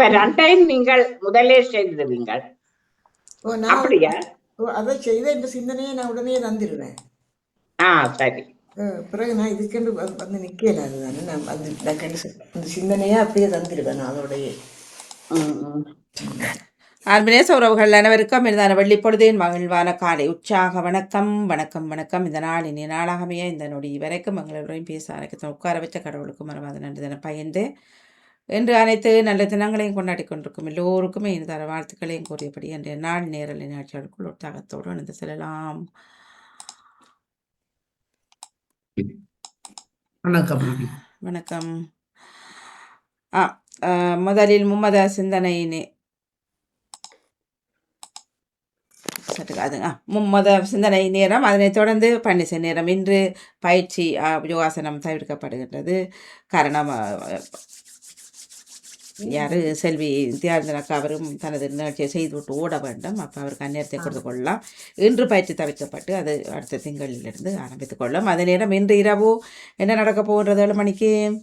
அப்ப ரெண்டையும் நீங்கள் முதலே செய்திருவீங்கள் நான் அப்படியா? அதை செய்த இந்த சிந்தனையை நான் உடனே தந்துடுவேன். ஆ சரி. பிறகு நான் இதுக்கென்று வ- வந்து நிற்கல அதுதானே. நான் வந்து டக்குன்னு சி- இந்த சிந்தனையை அப்படியே தந்துடுவேன் நான் அதோடைய. ஆர்மினேச உறவுகள் அனைவருக்கும் இருந்தான வெள்ளிப்பொழுதின் மகிழ்வான காலை. உற்சாக வணக்கம் வணக்கம் வணக்கம். இந்த நாள் இனி நாளாகமைய இந்த நொடி வரைக்கும் எங்களோடையும் பேச அனைத்து உட்கார வச்ச கடவுளுக்கு மரமாத நன்றி. பயந்து இன்று அனைத்து நல்ல தினங்களையும் கொண்டாடி கொண்டிருக்கும் எல்லோருக்குமே இந்த தர வாழ்த்துக்களையும் கூறியபடி இன்றைய நாள் நேரலை நிகழ்ச்சிகளுக்குள் உற்சாகத்தோடு இணைந்து செல்லலாம். வணக்கம். வணக்கம். ஆ முதலில் மும்மத சிந்தனை நே- சற்று அது ஆ மும்மத சிந்தனை நேரம். அதனைத் தொடர்ந்து பன்னிசை நேரம். இன்று பயிற்சி யோகாசனம் தவிர்க்கப்படுகின்றது. காரணம் யாரு செல்வி தியாகந்தனக்கா அவரும் தனது நிகழ்ச்சியை செய்துவிட்டு ஓட வேண்டும். அப்போ அவருக்கு அந்நேரத்தை கொடுத்து கொள்ளலாம். இன்று பயிற்சி தவிர்க்கப்பட்டு அது அடுத்த திங்களிலிருந்து ஆரம்பித்துக் கொள்ளும். அதே நேரம் இன்று இரவு என்ன நடக்க போகின்றது? ஏழு மணிக்கு?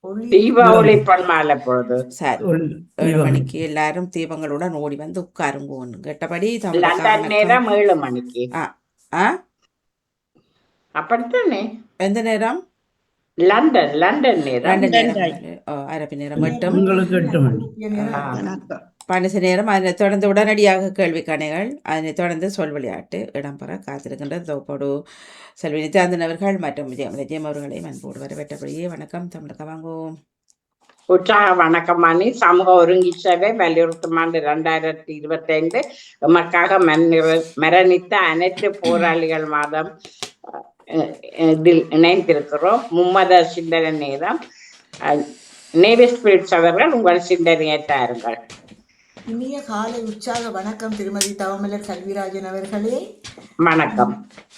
ஒளி தீபாவளி பொன்மாலை பொழுது சரி. ஒளி- ஏழு. மணிக்கு எல்லாரும் தீபங்களுடன் ஓடி வந்து உட்காருங்கோன்னு கேட்டபடி நேரம் ஏழு மணிக்கு. ஆ? அப்படித்தானே? எந்த நேரம்? லண்டன் லண்டன் அரபி நேரம் மட்டும். முக்கிய நேரம். அதனை தொடர்ந்து உடனடியாக கேள்வி கணைகள் அதனை தொடர்ந்து சொல் விளையாட்டு இடம்பெற காத்திருக்கின்றது தொகுப்போடு செல்வி நித்யானந்தன் அவர்கள் மற்றும் விஜயம் விஜயம் அவர்களை அன்போடு வரவேற்றபடியே. வணக்கம் தமிழக வாங்குவோம். உற்சாக வணக்கமானி சமூக ஒருங்கி சேவை வலியுறுத்தும் ஆண்டு இரண்டாயிரத்தி இருபத்தி ஐந்து எமக்காக மரணித்த அனைத்து போராளிகள் மாதம் இதில் இணைந்திருக்கிறோம். மும்மத சிந்தனை நேரம். அஹ், நேவி ஸ்பிரிட்ஸ் அவர்கள் உங்கள் சிந்தனையை தாருங்கள். இனிய காலை உற்சாக வணக்கம் திருமதி தவமலர் கல்விராஜன் அவர்களே. வணக்கம்.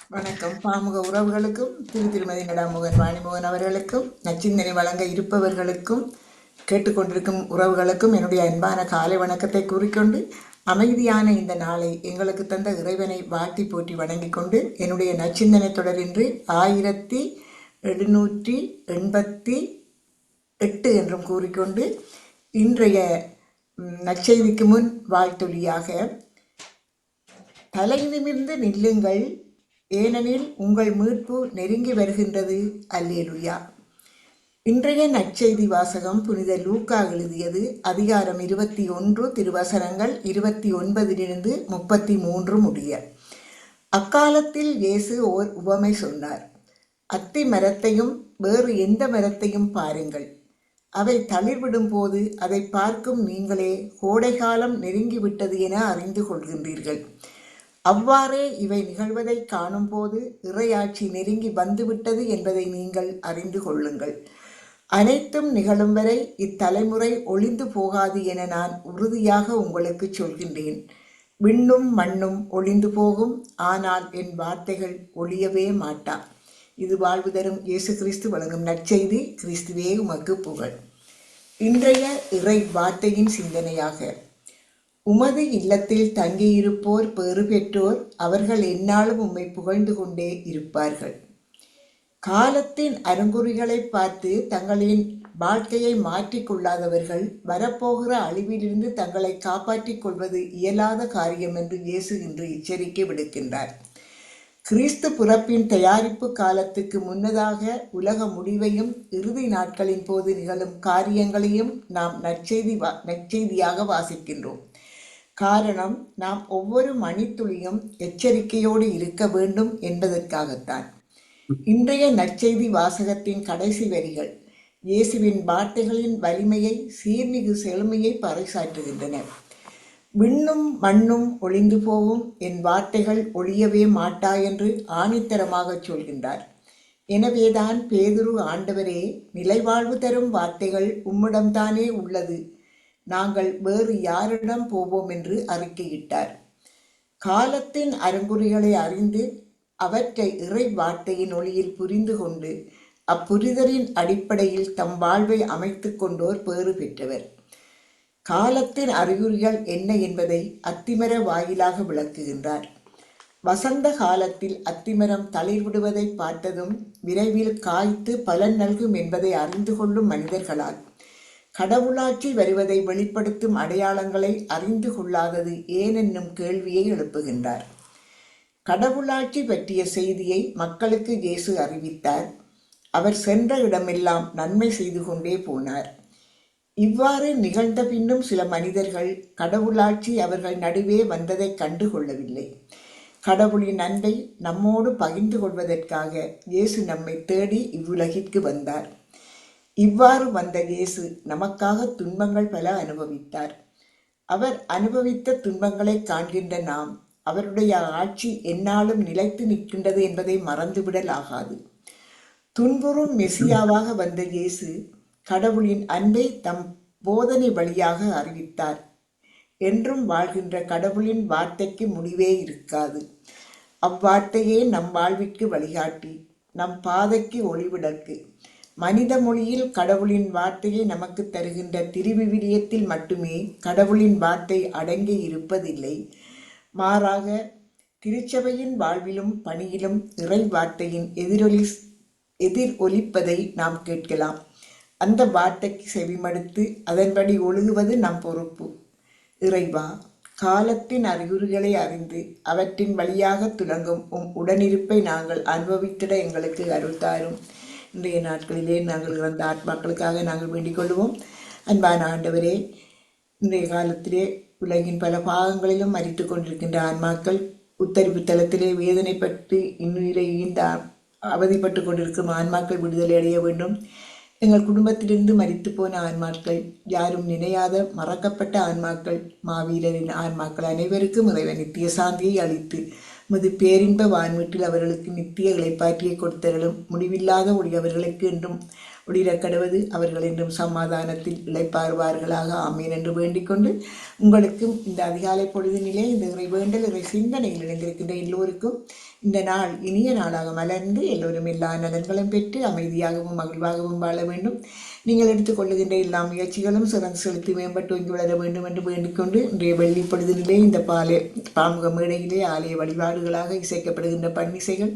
வணக்கம். பாமுக உறவுகளுக்கும் திரு திருமதி நடாமுகன் வாணிமோகன் அவர்களுக்கும் நச்சிந்தனை வழங்க இருப்பவர்களுக்கும் கேட்டுக்கொண்டிருக்கும் உறவுகளுக்கும் என்னுடைய அன்பான காலை வணக்கத்தை கூறிக்கொண்டு அமைதியான இந்த நாளை எங்களுக்கு தந்த இறைவனை வாழ்த்தி போற்றி வணங்கிக் கொண்டு என்னுடைய நச்சிந்தனை தொடரின்றி ஆயிரத்தி எழுநூற்றி எண்பத்தி எட்டு என்றும் கூறிக்கொண்டு இன்றைய ம், நற்செய்திக்கு முன் வாழ்த்தொழியாக தலை நிமிர்ந்து நில்லுங்கள் ஏனெனில் உங்கள் மீட்பு நெருங்கி வருகின்றது. அல்லேலுயா. இன்றைய நற்செய்தி வாசகம் புனித லூக்கா எழுதியது அதிகாரம் இருபத்தி ஒன்று திருவசனங்கள் இருபத்தி ஒன்பதிலிருந்து முப்பத்தி மூன்று முடிய. அக்காலத்தில் இயேசு ஓர் உவமை சொன்னார் அத்தி மரத்தையும் வேறு எந்த மரத்தையும் பாருங்கள். அவை தளிர்விடும் போது அதை பார்க்கும் நீங்களே கோடைகாலம் நெருங்கிவிட்டது என அறிந்து கொள்கின்றீர்கள். அவ்வாறே இவை நிகழ்வதை காணும்போது இறையாட்சி நெருங்கி வந்துவிட்டது என்பதை நீங்கள் அறிந்து கொள்ளுங்கள். அனைத்தும் நிகழும் வரை இத்தலைமுறை ஒளிந்து போகாது என நான் உறுதியாக உங்களுக்கு சொல்கின்றேன். விண்ணும் மண்ணும் ஒளிந்து போகும் ஆனால் என் வார்த்தைகள் ஒளியவே மாட்டா. இது வாழ்வு தரும் இயேசு கிறிஸ்து வழங்கும் நற்செய்தி கிறிஸ்துவே உமக்கு புகழ். இன்றைய இறை வார்த்தையின் சிந்தனையாக உமது இல்லத்தில் தங்கியிருப்போர் பெறு பெற்றோர் அவர்கள் என்னாலும் உம்மை புகழ்ந்து கொண்டே இருப்பார்கள். காலத்தின் அருங்குறிகளை பார்த்து தங்களின் வாழ்க்கையை மாற்றிக்கொள்ளாதவர்கள் வரப்போகிற அழிவிலிருந்து தங்களை காப்பாற்றிக் கொள்வது இயலாத காரியம் என்று இயேசு இன்று எச்சரிக்கை விடுக்கின்றார். கிறிஸ்து பிறப்பின் தயாரிப்பு காலத்துக்கு முன்னதாக உலக முடிவையும் இறுதி நாட்களின் போது நிகழும் காரியங்களையும் நாம் நற்செய்தி வா நற்செய்தியாக வாசிக்கின்றோம். காரணம் நாம் ஒவ்வொரு மணித்துளியும் எச்சரிக்கையோடு இருக்க வேண்டும் என்பதற்காகத்தான். இன்றைய நற்செய்தி வாசகத்தின் கடைசி வரிகள் இயேசுவின் வார்த்தைகளின் வலிமையை சீர்மிகு செழுமையை பறைசாற்றுகின்றன. விண்ணும் மண்ணும் ஒளிந்து போகும் என் வார்த்தைகள் ஒழியவே மாட்டா என்று ஆணித்தரமாகச் சொல்கின்றார். எனவேதான் பேதுரு ஆண்டவரே நிலைவாழ்வு தரும் வார்த்தைகள் உம்மிடம்தானே உள்ளது. நாங்கள் வேறு யாரிடம் போவோம் என்று அறிக்கையிட்டார். காலத்தின் அருங்குறிகளை அறிந்து அவற்றை இறை வார்த்தையின் ஒளியில் புரிந்து கொண்டு அப்புரிதலின் அடிப்படையில் தம் வாழ்வை அமைத்து கொண்டோர் பேறு பெற்றவர். காலத்தின் அறிகுறிகள் என்ன என்பதை அத்திமர வாயிலாக விளக்குகின்றார். வசந்த காலத்தில் அத்திமரம் தளிர்விடுவதை பார்த்ததும் விரைவில் காய்த்து பலன் நல்கும் என்பதை அறிந்து கொள்ளும் மனிதர்களால் கடவுளாட்சி வருவதை வெளிப்படுத்தும் அடையாளங்களை அறிந்து கொள்ளாதது ஏனென்னும் கேள்வியை எழுப்புகின்றார். கடவுளாட்சி பற்றிய செய்தியை மக்களுக்கு இயேசு அறிவித்தார். அவர் சென்ற இடமெல்லாம் நன்மை செய்து கொண்டே போனார். இவ்வாறு நிகழ்ந்த பின்னும் சில மனிதர்கள் கடவுளாட்சி அவர்கள் நடுவே வந்ததை கண்டுகொள்ளவில்லை. கடவுளின் அன்பை நம்மோடு பகிர்ந்து கொள்வதற்காக இயேசு நம்மை தேடி இவ்வுலகிற்கு வந்தார். இவ்வாறு வந்த இயேசு நமக்காக துன்பங்கள் பல அனுபவித்தார். அவர் அனுபவித்த துன்பங்களை காண்கின்ற நாம் அவருடைய ஆட்சி எந்நாளும் நிலைத்து நிற்கின்றது என்பதை மறந்துவிடல் ஆகாது. துன்புறும் மெசியாவாக வந்த இயேசு கடவுளின் அன்பை தம் போதனை வழியாக அறிவித்தார். என்றும் வாழ்கின்ற கடவுளின் வார்த்தைக்கு முடிவே இருக்காது. அவ்வார்த்தையே நம் வாழ்விற்கு வழிகாட்டி நம் பாதைக்கு ஒளிவிடற்கு மனித மொழியில் கடவுளின் வார்த்தையை நமக்கு தருகின்ற திருவிவிலியத்தில் மட்டுமே கடவுளின் வார்த்தை அடங்கி இருப்பதில்லை. மாறாக திருச்சபையின் வாழ்விலும் பணியிலும் இறை வார்த்தையின் எதிரொலி எதிர் ஒலிப்பதை நாம் கேட்கலாம். அந்த வார்த்தைக்கு செவிமடுத்து அதன்படி ஒழுகுவது நம் பொறுப்பு. இறைவா காலத்தின் அறிகுறிகளை அறிந்து அவற்றின் வழியாக துலங்கும் உம் உடனிருப்பை நாங்கள் அனுபவித்திட எங்களுக்கு அருள்தாரும் இன்றைய நாட்களிலே நாங்கள் இறந்த ஆத்மாக்களுக்காக நாங்கள் வேண்டிக் கொள்வோம். அன்பான ஆண்டவரே இன்றைய காலத்திலே உலகின் பல பாகங்களிலும் மறித்து கொண்டிருக்கின்ற ஆன்மாக்கள் உத்தரிப்பு தளத்திலே வேதனைப்பட்டு இன்னுயிரை ஈந்த அவதிப்பட்டு கொண்டிருக்கும் ஆன்மாக்கள் விடுதலை அடைய வேண்டும். எங்கள் குடும்பத்திலிருந்து மறித்து போன ஆன்மாக்கள் யாரும் நினையாத மறக்கப்பட்ட ஆன்மாக்கள் மாவீரரின் ஆன்மாக்கள் அனைவருக்கும் இறைவன் நித்திய சாந்தியை அளித்து முது பேரின்ப வான்வீட்டில் அவர்களுக்கு நித்திய இழைப்பாற்றியை கொடுத்தர்களும் முடிவில்லாத ஒளி அவர்களுக்கு என்றும் ஒளிரக்கடுவது அவர்கள் என்றும் சமாதானத்தில் இழைப்பாருவார்களாக ஆமீன் என்று வேண்டிக்கொண்டு உங்களுக்கும் இந்த அதிகாலை பொழுதினிலே இந்த இறை வேண்டல் இறை சிந்தனையில் இணைந்திருக்கின்ற எல்லோருக்கும் இந்த நாள் இனிய நாளாக மலர்ந்து எல்லோரும் எல்லா நலன்களும் பெற்று அமைதியாகவும் மகிழ்வாகவும் வாழ வேண்டும். நீங்கள் எடுத்துக்கொள்ளுகின்ற எல்லா முயற்சிகளும் சிறந்து செலுத்தி மேம்பட்டு ஓங்கி வளர வேண்டும் என்று வேண்டிக்கொண்டு இன்றைய வெள்ளி பொழுதினிலே இந்த பாலை பாமுக மேடையிலே ஆலய வழிபாடுகளாக இசைக்கப்படுகின்ற பன்னிசைகள்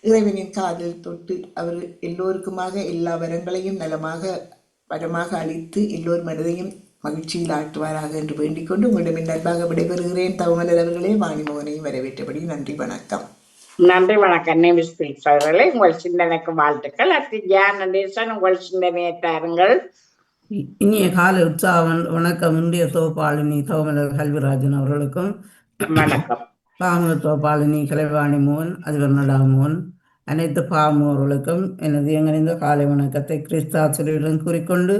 இறைவனின் காதில் தொட்டு அவர் எல்லோருக்குமாக எல்லா வரங்களையும் நலமாக வரமாக அளித்து எல்லோர் மனதையும் மகிழ்ச்சியில் ஆட்டுவாராக என்று வேண்டிக்கொண்டு உங்களிடம் நன்பாக விடைபெறுகிறேன். தவமலர் அவர்களே வாணிமோகனையும் வரவேற்றபடி நன்றி வணக்கம். நன்றி வணக்கம். நேமிஸ் பிலிப்ஸ் அவர்களே உங்கள் சிந்தனைக்கு வாழ்த்துக்கள். அடுத்து ஜான நேசன் உங்கள் சிந்தனையை தாருங்கள். இனிய காலை உற்சாக வண- வணக்கம். இந்திய தோப்பாளினி தோமலர் கல்விராஜன் அவர்களுக்கும். வணக்கம். பாமக தோப்பாளினி கலைவாணி மோகன் அதிபர் நடா மோகன். அனைத்து பாமோர்களுக்கும் எனது எங்கணிந்த காலை வணக்கத்தை கிறிஸ்தாசுரியுடன் கூறிக்கொண்டு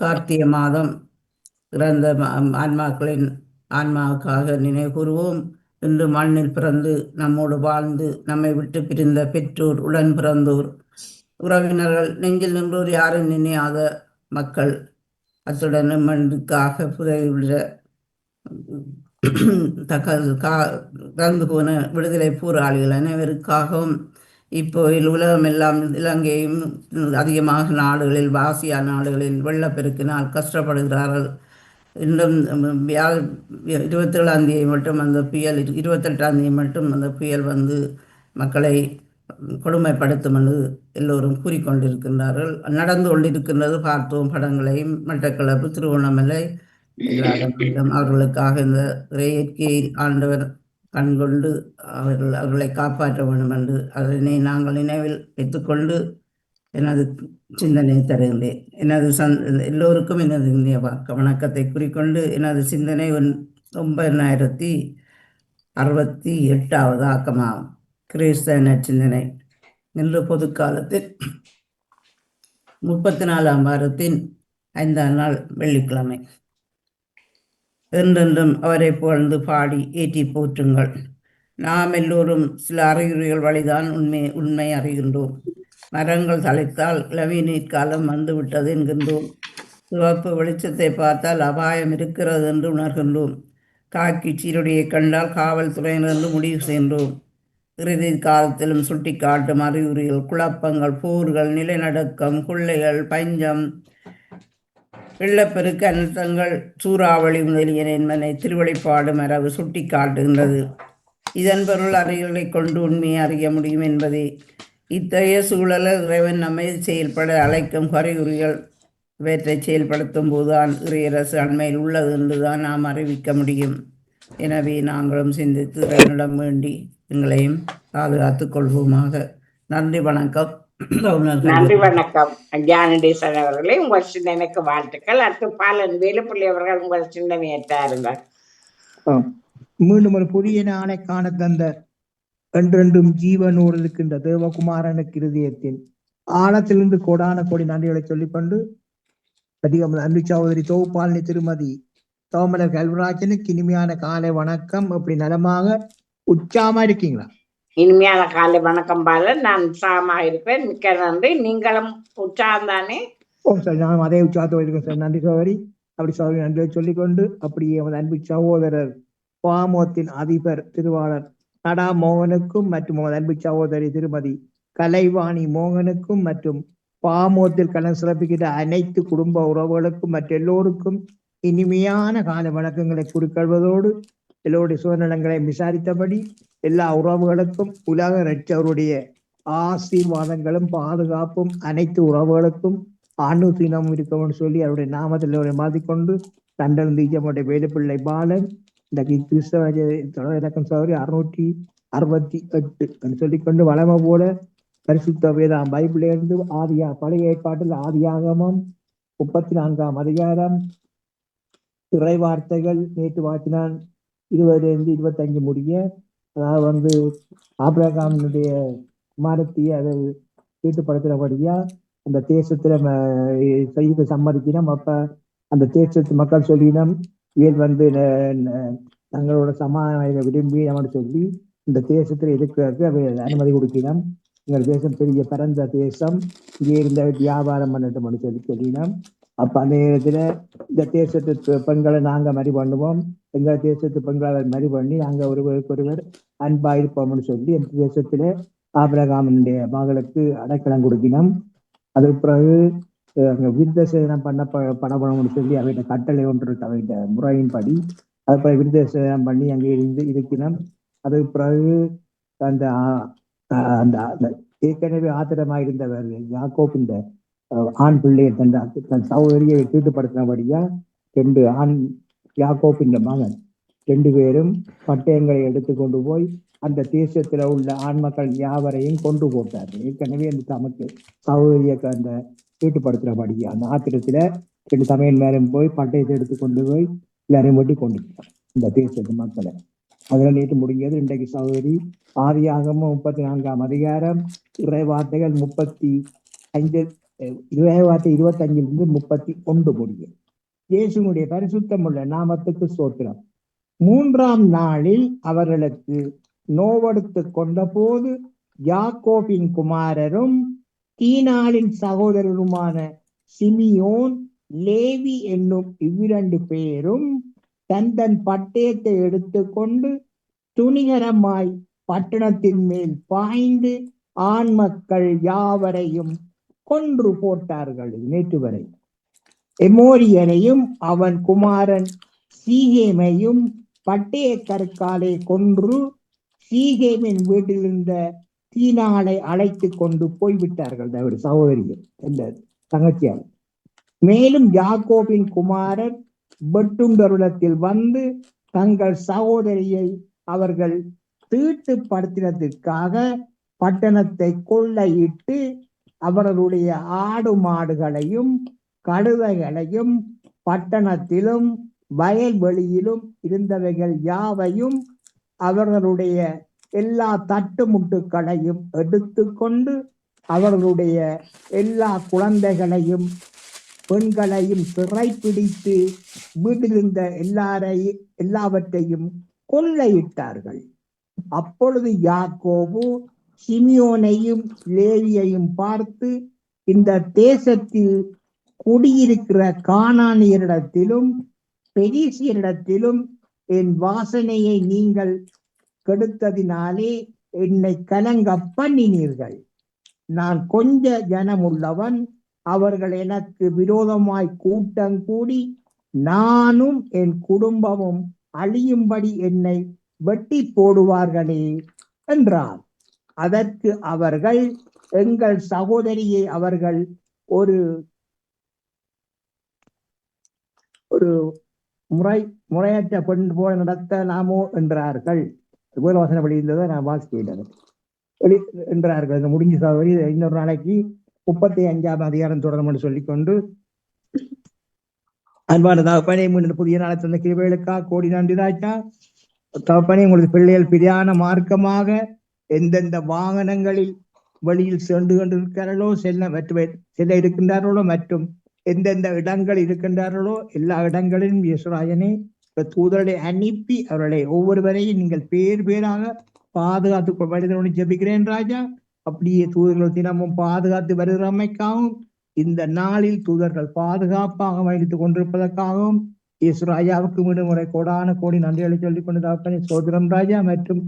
கார்த்திகை மாதம் பிறந்த ஆன்மாக்களின் ஆன்மாவுக்காக நினைவு கூறுவோம். இன்று மண்ணில் பிறந்து நம்மோடு வாழ்ந்து நம்மை விட்டு பிரிந்த பெற்றோர் உடன் பிறந்தோர் உறவினர்கள் நெஞ்சில் நின்றோர் யாரும் நினையாத மக்கள். அத்துடன் மண்ணுக்காக புதையுள்ள தக்க கா கலந்து போன விடுதலை போராளிகள் அனைவருக்காகவும் இப்போ உலகம் எல்லாம் இலங்கையும் அதிகமாக நாடுகளில் ஆசியா நாடுகளில் வெள்ளப்பெருக்கினால் கஷ்டப்படுகிறார்கள். இன்னும் வியா இருபத்தேழாம் தேதி மட்டும் அந்த புயல் இருபத்தெட்டாம் தேதி மட்டும் அந்த புயல் வந்து மக்களை கொடுமைப்படுத்தும் என்று எல்லோரும் கூறிக்கொண்டிருக்கின்றார்கள். நடந்து கொண்டிருக்கின்றது பார்த்தோம் படங்களையும் மட்டக்களப்பு திருவண்ணாமலை அவர்களுக்காக இந்த இயற்கையை ஆண்டவர் கண்கொண்டு அவர்கள் அவர்களை காப்பாற்ற வேண்டும் என்று அதனை நாங்கள் நினைவில் வைத்துக்கொண்டு எனது சிந்தனை தருகின்றேன். எனது சந் எல்லோருக்கும் எனது இனிய வணக்கத்தை குறிக்கொண்டு எனது சிந்தனை ஒன்- ஒன்பதினாயிரத்தி அறுபத்தி எட்டாவது ஆக்கமாகும். கிறிஸ்தன சிந்தனை நின்று இன்று பொதுக்காலத்தில் முப்பத்தி நாலாம் வாரத்தின் ஐந்தாம் நாள் வெள்ளிக்கிழமை. என்றென்றும் அவரை புகழ்ந்து பாடி ஏற்றி போற்றுங்கள். நாம் எல்லோரும் சில அறிகுறிகள் வழிதான் உண்மை உண்மை அறிகின்றோம். மரங்கள் தலைத்தால் இளவி நீர்க்காலம் வந்துவிட்டது என்கின்றோம். சிவப்பு வெளிச்சத்தை பார்த்தால் அபாயம் இருக்கிறது என்று உணர்கின்றோம். காக்கி சீருடையை கண்டால் காவல்துறையினர் என்று முடிவு செய்கின்றோம். இறுதி காலத்திலும் சுட்டிக்காட்டும் அறிகுறிகள் குழப்பங்கள் போர்கள் நிலநடுக்கம் கொள்ளைகள் பஞ்சம் வெள்ளப்பெருக்கு அனர்த்தங்கள் சூறாவளி முதலியன என்பதனை திருவழிப்பாடு மரபு சுட்டி காட்டுகின்றது இதன் பொருள் அறிவுகளை கொண்டு உண்மையை அறிய முடியும் என்பதே. இத்தகைய சூழலில் இறைவன் நம்மை செயல்பட அழைக்கும் குறையுறிகள் இவற்றை செயல்படுத்தும் போதுதான் இறையரசு அண்மையில் உள்ளது என்றுதான் நாம் அறிவிக்க முடியும். எனவே நாங்களும் சிந்தித்து இறைவனிடம் வேண்டி எங்களையும் பாதுகாத்துக் கொள்வோமாக. நன்றி வணக்கம். நன்றி வணக்கம். ஜானடேசன் அவர்களே உங்கள் சிந்தனைக்கு வாழ்த்துக்கள். அடுத்து பாலன் வேலுப்பிள்ளை அவர்கள் உங்கள் சிந்தனையை தாருங்கள். மீண்டும் ஒரு புதிய நாளை காண தந்த என்றென்றும் ஜீவனோடு இருக்கின்ற தேவகுமாரனுக்கு இருதயத்தின் ஆழத்திலிருந்து கோடான கோடி நன்றிகளை சொல்லிக்கொண்டு அதிகம் அன்பு சகோதரி தொகுப்பாளினி திருமதி தோமலர் கல்வராஜனுக்கு இனிமையான காலை வணக்கம். அப்படி நலமாக உச்சாம இருக்கீங்களா? இனிமையான காலை வணக்கம் பால. நான் சாமா இருப்பேன். மிக்க நன்றி. நீங்களும் உற்சாகம்தானே ஓ சார் நான் அதே உற்சாகத்தோடு இருக்கேன் சார். நன்றி சோதரி அப்படி சகோதரி நன்றியை சொல்லிக்கொண்டு அப்படியே எமது அன்பு சகோதரர் பாமோத்தின் அதிபர் திருவாளர் நடா மோகனுக்கும் மற்றும் எமது அன்பு சகோதரி திருமதி கலைவாணி மோகனுக்கும் மற்றும் பாமோத்தில் கலந்து சிறப்பிக்கிற அனைத்து குடும்ப உறவுகளுக்கும் மற்ற எல்லோருக்கும் இனிமையான கால வணக்கங்களை குறிக்கொள்வதோடு எல்லோருடைய சுதநலங்களை விசாரித்தபடி எல்லா உறவுகளுக்கும் உலக ரட்சவருடைய ஆசீர்வாதங்களும் பாதுகாப்பும் அனைத்து உறவுகளுக்கும் ஆணுசீனம் இருக்கணும்னு சொல்லி அவருடைய நாமத்தில் அவரை மாற்றிக்கொண்டு தண்டன் தீஜமுடைய வேலுப்பிள்ளை பாலன் இந்த கிறிஸ்தவ இலக்கம் சௌரி அறுநூற்றி அறுபத்தி எட்டு சொல்லிக்கொண்டு வளமை போல பரிசுத்த வேதாம் பைபிளிலிருந்து ஆதியா பழைய ஏற்பாட்டில் ஆதியாகமம் முப்பத்தி நான்காம் அதிகாரம். இறை வார்த்தைகள் நேற்று வாத்தினான் இருபதுலேருந்து இருபத்தஞ்சு முடிய அதாவது வந்து ஆபிரகாமினுடைய குமாரத்தி அதை ஈட்டுப்படுத்துகிறபடியா அந்த தேசத்துல செய்து சம்மதிக்கணும். அப்ப அந்த தேசத்து மக்கள் சொல்லினம் இவர் வந்து தங்களோட சமாதான விரும்பி அவன் சொல்லி இந்த தேசத்துல இருக்கிறதுக்கு அவர் அனுமதி கொடுக்கணும். எங்கள் தேசம் பெரிய பரந்த தேசம். இங்கே இருந்த வியாபாரம் பண்ணட்டும் சொல்லி சொல்லினோம். அப்ப அந்த நேரத்துல இந்த தேசத்து பெண்களை நாங்க மறி பண்ணுவோம். எங்க தேசத்து பெண்களை மாதிரி பண்ணி நாங்கள் ஒருவருக்கு ஒருவர் அன்பா இருப்போம்னு சொல்லி எங்கள் தேசத்துல ஆபிரகாமனுடைய மகளுக்கு அடைக்கலம் கொடுக்கினோம். அதற்கு பிறகு அங்கே அங்க விருத்த சேதனம் பண்ண ப- சொல்லி அவைகிட்ட கட்டளை ஒன்று இருக்கு அவைகிட்ட முறையின்படி அது பிறகு விருத்த சேதனம் பண்ணி அங்கே இருந்து இருக்கணும் அதுக்கு பிறகு அந்த ஆஹ், அந்த அந்த ஏற்கனவே ஆத்திரமாக இருந்தவர் யாக்கோப் இந்த ஆண் பிள்ளையை தன் தன் சௌகரியை தீட்டுப்படுத்தினபடியா ரெண்டு ஆண் யாக்கோப்பின் மகன். ரெண்டு பேரும் பட்டயங்களை எடுத்து கொண்டு போய் அந்த தேசத்துல உள்ள ஆண் மக்கள் யாவரையும் கொண்டு போட்டார் ஏற்கனவே அந்த தமக்கு சகோதரியை அந்த ஈட்டுப்படுத்துறபடியா அந்த ஆத்திரத்துல ரெண்டு சமையல் மேலும் போய் பட்டயத்தை எடுத்து கொண்டு போய் எல்லாரையும் வெட்டி கொண்டு இந்த தேசத்து மக்களை. அதில் நேற்று முடிஞ்சது. இன்றைக்கு சகோதரி ஆதியாகமும் முப்பத்தி நான்காம் அதிகாரம் இறை வார்த்தைகள் முப்பத்தி ஐந்து அஹ், இறை வார்த்தை இருபத்தஞ்சிலிருந்து முப்பத்தி ஒன்று முடியும். இயேசுனுடைய பரிசுத்தமுள்ள நாமத்துக்கு சோத்திரம். மூன்றாம் நாளில் அவர்களுக்கு நோவெடுத்து கொண்டபோது யாக்கோபின் குமாரரும் தீனாளின் சகோதரருமான சிமியோன் லேவி என்னும் இவ்விரண்டு பேரும் தன் தன் பட்டயத்தை எடுத்துக்கொண்டு துணிகரமாய் பட்டணத்தின் மேல் பாய்ந்து ஆண் மக்கள் யாவரையும் கொன்று போட்டார்கள் நேற்று வரை. எமோரியனையும் அவன் குமாரன் சீகேமையும் பட்டய கற்காலை கொன்று சீகேமின் வீட்டில் இருந்த தீனாளை அழைத்து கொண்டு போய்விட்டார்கள். அவர் சகோதரிகள் என்ற தங்கச்சியார். மேலும் யாக்கோபின் குமாரர் வெட்டுண்டருளத்தில் வந்து தங்கள் சகோதரியை அவர்கள் தீட்டுப்படுத்தினதற்காக பட்டணத்தை கொள்ளையிட்டு அவர்களுடைய ஆடு மாடுகளையும் கழுதைகளையும் பட்டணத்திலும் வயல்வெளியிலும் இருந்தவைகள் யாவையும் அவர்களுடைய எல்லா தட்டுமுட்டுக்களையும் எடுத்துக்கொண்டு அவர்களுடைய எல்லா குழந்தைகளையும் பெண்களையும் சிறைப்பிடித்து வீட்டிலிருந்த எல்லாரையும் எல்லாவற்றையும் கொள்ளையிட்டார்கள். அப்பொழுது யாக்கோபு சிமியோனையும் லேவியையும் பார்த்து இந்த தேசத்தில் குடியிருக்கிற காணானியரிடத்திலும் பெரிசியரிடத்திலும் என் வாசனையை நீங்கள் கெடுத்ததினாலே என்னை கலங்க பண்ணினீர்கள் நான் கொஞ்ச ஜனமுள்ளவன் அவர்கள் எனக்கு விரோதமாய் கூட்டம் கூடி நானும் என் குடும்பமும் அழியும்படி என்னை வெட்டி போடுவார்களே என்றார். அதற்கு அவர்கள் எங்கள் சகோதரியை அவர்கள் ஒரு ஒரு முறை முறையற்ற பெண் போல நடத்தலாமோ என்றார்கள். வேறு வசனப்படி இருந்ததை நான் வாசிக்கிறேன். வெளி என்றார்கள். இது முடிஞ்ச சகோதரி இன்னொரு நாளைக்கு முப்பத்தி அஞ்சாம் அதிகாரம் தொடரும் என்று சொல்லிக்கொண்டு அன்பான தகப்பனே மீண்டும் புதிய நாளை தந்த கிருபைகளுக்கா கோடி நன்றி ராஜா தகப்பனே உங்களுக்கு பிள்ளைகள் பிரியான மார்க்கமாக எந்தெந்த வாகனங்களில் வழியில் சென்று கொண்டிருக்கிறார்களோ செல்ல மற்றும் செல்ல இருக்கின்றார்களோ மற்றும் எந்தெந்த இடங்கள் இருக்கின்றார்களோ எல்லா இடங்களிலும் இயேசுராஜனே இந்த தூதர்களை அனுப்பி அவர்களை ஒவ்வொருவரையும் நீங்கள் பேர் பேராக பாதுகாத்து வருகிறவனு ஜெபிக்கிறேன் ராஜா. அப்படியே தூதர்கள் தினமும் பாதுகாத்து வருகிறமைக்காகவும் இந்த நாளில் தூதர்கள் பாதுகாப்பாக வைத்துக் கொண்டிருப்பதற்காகவும் இயேசு ராஜாவுக்கு விடுமுறை கோடான கோடி நன்றிகளை சொல்லிக் கொண்டதாக சோதரம் ராஜா. மற்றும்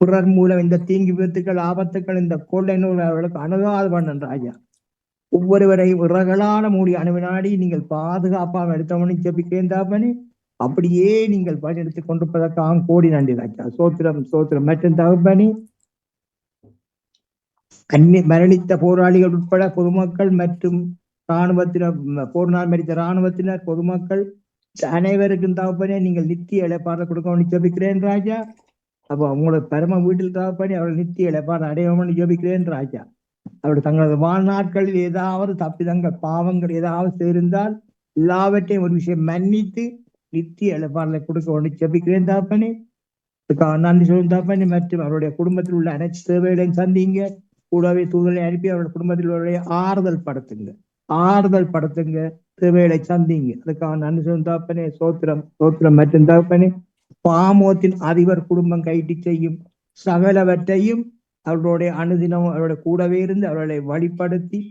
பிறர் மூலம் இந்த தீங்கு விபத்துக்கள் ஆபத்துக்கள் இந்த கொள்ளை நூல் அவர்களுக்கு அணுகாது பண்ணன் ராஜா. ஒவ்வொருவரையும் விறகளான மூடி அணுவினாடி நீங்கள் பாதுகாப்பாக எடுத்தவனை ஜெபிக்கிறேன் அப்படியே நீங்கள் பயனெடுத்துக் கொண்டிருப்பதற்காக கோடி நன்றி ராஜா. சோத்திரம் சோத்திரம். மற்றும் தகப்பனே கண்ணி மரணித்த போராளிகள் உட்பட பொதுமக்கள் மற்றும் இராணுவத்தினர் ம், போரினால் மரித்த இராணுவத்தினர் பொதுமக்கள் அனைவருக்கும் தகப்பனே நீங்கள் நித்திய இழப்பாடு கொடுக்க ஜபிக்கிறேன் ராஜா. அப்போ அவங்களோட பரம வீட்டில் தகப்பனே அவர்கள் நித்திய இழப்பாடு அடையவன்னு ஜபிக்கிறேன் ராஜா. அவருடைய தங்களது வாழ்நாட்களில் ஏதாவது தப்பிதங்கள் பாவங்கள் ஏதாவது சேர்ந்தால் எல்லாவற்றையும் ஒரு விஷயம் மன்னித்து நித்திய இழப்பாடுகளை கொடுக்க ஒன்று செபிக்கிறேன் தாப்பனே. அதுக்காக நன்றி சொல்லும் தாப்பனே. மற்றும் அவருடைய குடும்பத்தில் உள்ள அனைத்து சேவைகளையும் சந்திங்க. கூடவே தூதலை அனுப்பி அவருடைய குடும்பத்தில் உள்ள ஆறுதல் படுத்துங்க. ஆறுதல் படுத்துங்க. சேவைகளை சந்திங்க. அதுக்காக நன்றி சொல்லும் தாப்பனே. சோத்திரம் சோத்திரம் மற்றும் தாப்பனே. பாமோத்தின் அதிபர் குடும்பம் கைட்டு செய்யும் சகலவற்றையும் அவர்களுடைய அனுதினம் அவருடைய கூடவே இருந்து அவர்களை வழிப்படுத்தி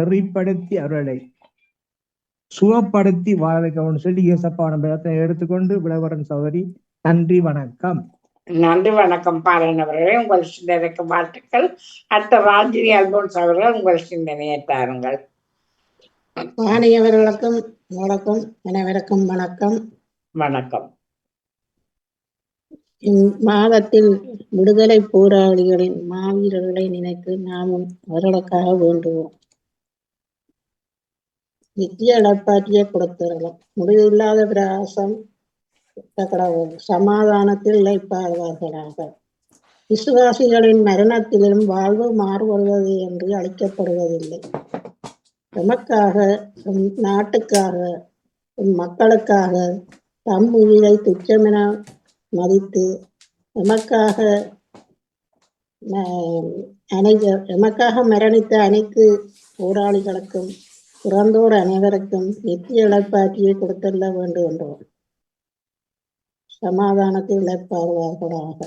செறிப்படுத்தி அவர்களை சுகப்படுத்தி வாழ வைக்கணும்னு சொல்லி இயேசப்பான பேரத்தை எடுத்துக்கொண்டு விளவரன் சௌதரி நன்றி வணக்கம். நன்றி வணக்கம். பாலன் அவர்களே உங்கள் சிந்தனைக்கு வாழ்த்துக்கள். அடுத்த ராஜினி அல்போன்ஸ் அவர்கள் உங்கள் சிந்தனையை தாருங்கள். வாணியவர்களுக்கும் வணக்கம் அனைவருக்கும் வணக்கம். வணக்கம். இம்மாதத்தில் விடுதலை போராளிகளின் மாவீரர்களை நினைத்து நாமும் அவர்களுக்காக வேண்டுவோம். நித்திய இழப்பாற்றிய கொடுத்தரலாம் முடிவில்லாத பிரகாசம் சமாதானத்தில் இழைப்பாடுவார்களாக விசுவாசிகளின் மரணத்திலும் வாழ்வு மாறுபடுவது என்று அழைக்கப்படுவதில்லை எமக்காக நாட்டுக்காக மக்களுக்காக தம் உயிரை துச்சமென மதித்து எமக்காக அனைத்து எமக்காக மரணித்த அனைத்து போராளிகளுக்கும் பிறந்தோர் அனைவருக்கும் நித்திய இழப்பாக்கியை கொடுத்துள்ள வேண்டும் என்றோம் சமாதானத்தை இழப்பார்களாக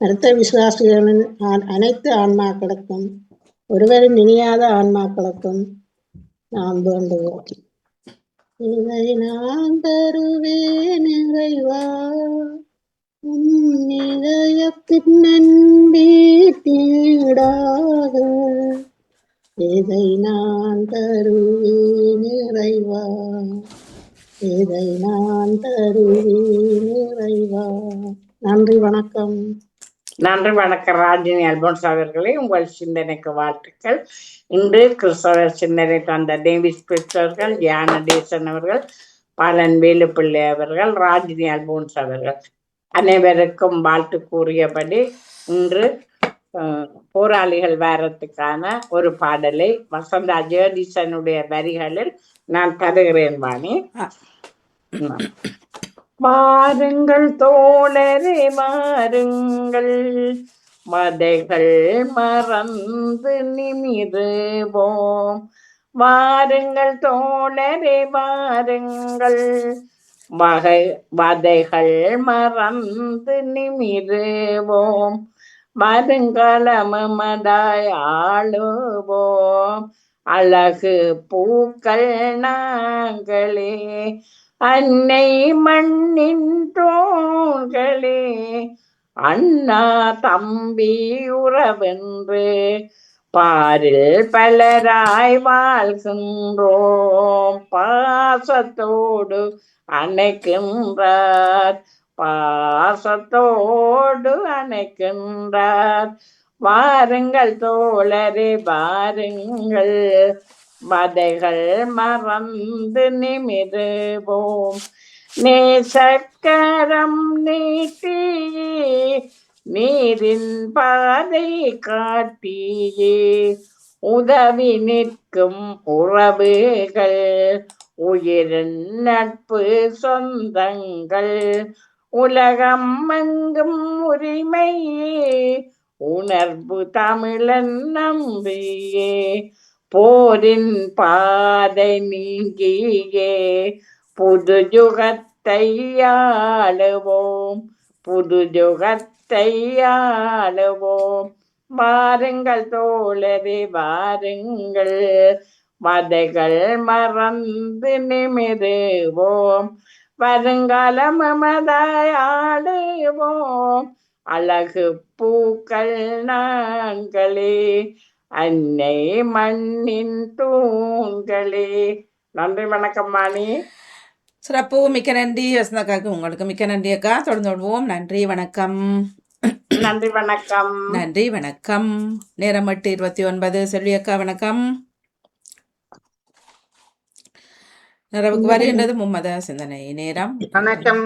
மருத்துவ விசுவாசிகளின் அனைத்து ஆன்மாக்களுக்கும் ஒருவரின் இனியாத ஆன்மாக்களுக்கும் நாம் வேண்டுவோம். இதை நான் தருவேன் நிறைவா உம் இதயத்தின் நன்பீடாக இதை நான் தருவேன் இறைவா? எதை நான் தருவேன் இறைவா? நன்றி வணக்கம். நன்றி வணக்கம். ராஜினி அல்போன்ஸ் அவர்களே உங்கள் சிந்தனைக்கு வாழ்த்துக்கள். இன்று கிறிஸ்தவர் சிந்தனை தந்த டேவிஸ் ஞான தியானடேசன் அவர்கள் பாலன் வேலுப்பிள்ளை அவர்கள் ராஜினி அல்போன்ஸ் அவர்கள். அனைவருக்கும் வாழ்த்து கூறியபடி இன்று போராளிகள் வாரத்துக்கான ஒரு பாடலை வசந்தா ஜெயதீசனுடைய வரிகளில் நான் தருகிறேன் வாணி. வாருங்கள் தோழரே வாருங்கள். மதைகள் மறந்து நிமிருவோம். வாருங்கள் தோழரே வாருங்கள். வகை வதைகள் மறந்து நிமிருவோம். வருங்களமதாய் ஆளுவோம். அழகு பூக்கள் நாங்களே அன்னை மண்ணின்றோங்களே அண்ணா தம்பி உறவென்று பாரில் பலராய் வாழ்கின்றோம். பாசத்தோடு அணைக்கின்றார். பாசத்தோடு அணைக்கின்றார். வாருங்கள் தோழரே வாருங்கள். வதைகள் மறந்து நிமிருவோம். நேசக்கரம் நீட்டி நீரின் பாதை காட்டியே உதவி நிற்கும் உறவுகள் உயிரின் நட்பு சொந்தங்கள். உலகம் எங்கும் உரிமையே உணர்வு தமிழன் நம்பியே. போரின் பாதை நீங்கியே புது யுகத்தை ஆளுவோம். புது ஆளுவோம். வாருங்கள் தோழரே வாருங்கள். மதைகள் மறந்து நிமிருவோம். வருங்காலம் மமதாய் அழகு பூக்கள் நாங்களே அன்னை மண்ணின் தூண்களே. நன்றி வணக்கம் மாணி. சிறப்பு மிக்க நன்றி வசந்தாக்காக்கு உங்களுக்கு மிக்க நன்றி அக்கா. தொடர்ந்து விடுவோம். நன்றி வணக்கம். நன்றி வணக்கம். நன்றி வணக்கம். நேரம் எட்டு இருபத்தி ஒன்பது. செல்வி அக்கா வணக்கம். நிறைவுக்கு வருகின்றது மும்மத சிந்தனை. நேரம். வணக்கம்.